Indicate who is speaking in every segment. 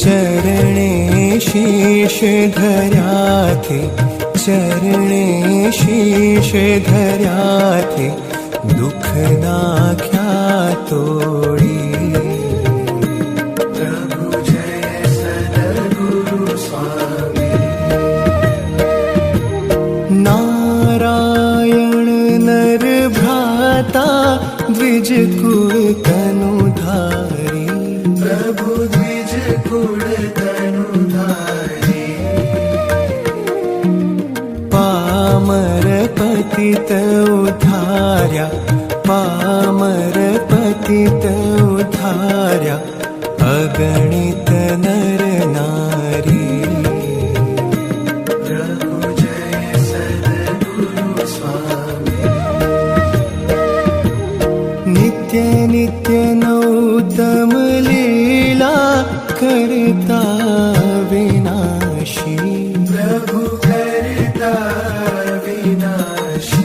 Speaker 1: चरणे शीश धर्याथे चरणे शीश तोड़ी। स्वामी। नारायण नर भ्राता पामर पतित उधार्या पामर अगणित नर नारी विनाशी। प्रभु करता विनाशी।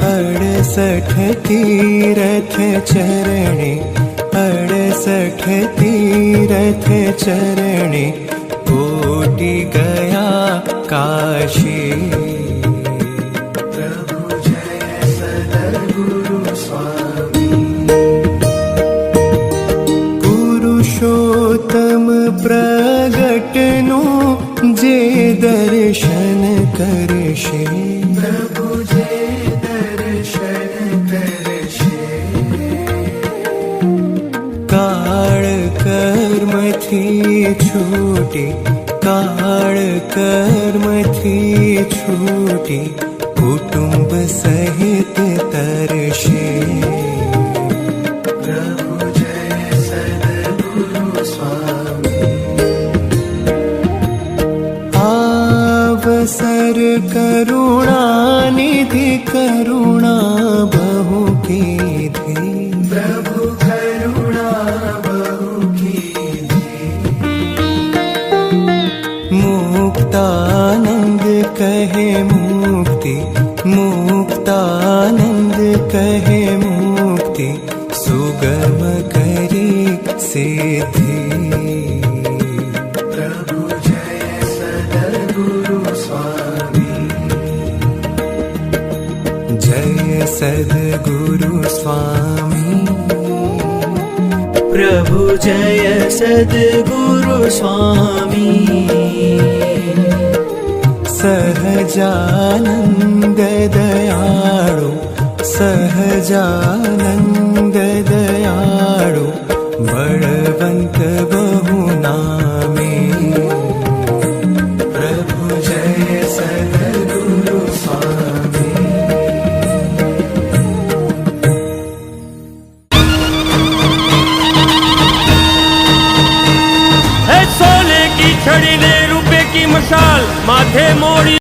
Speaker 1: अड़सठ तीरथ चरणे अड़सठ तीरथ चरणे कोटि गया काशी दर्शन कर शे प्रभु जे दर्शन कर शे काल कर्म थी छूटी काल कर्म थी छूटी कुटुंब सहित तरशे करुणा बहु कीधी प्रभु करुणा बहु कीधी मुक्तानंद कहे मुक्ति मुक्तानंद कहे मुक्ति सुगम करी सिद्धि सद्गुरु स्वामी।
Speaker 2: प्रभु जय सद्गुरु स्वामी।
Speaker 1: सहजानन्द दयाळु सहजानन्द दयाळु बळवन्त बहुनामे प्रभु जय
Speaker 3: छड़ी ले रुपए की मशाल माथे मोड़ी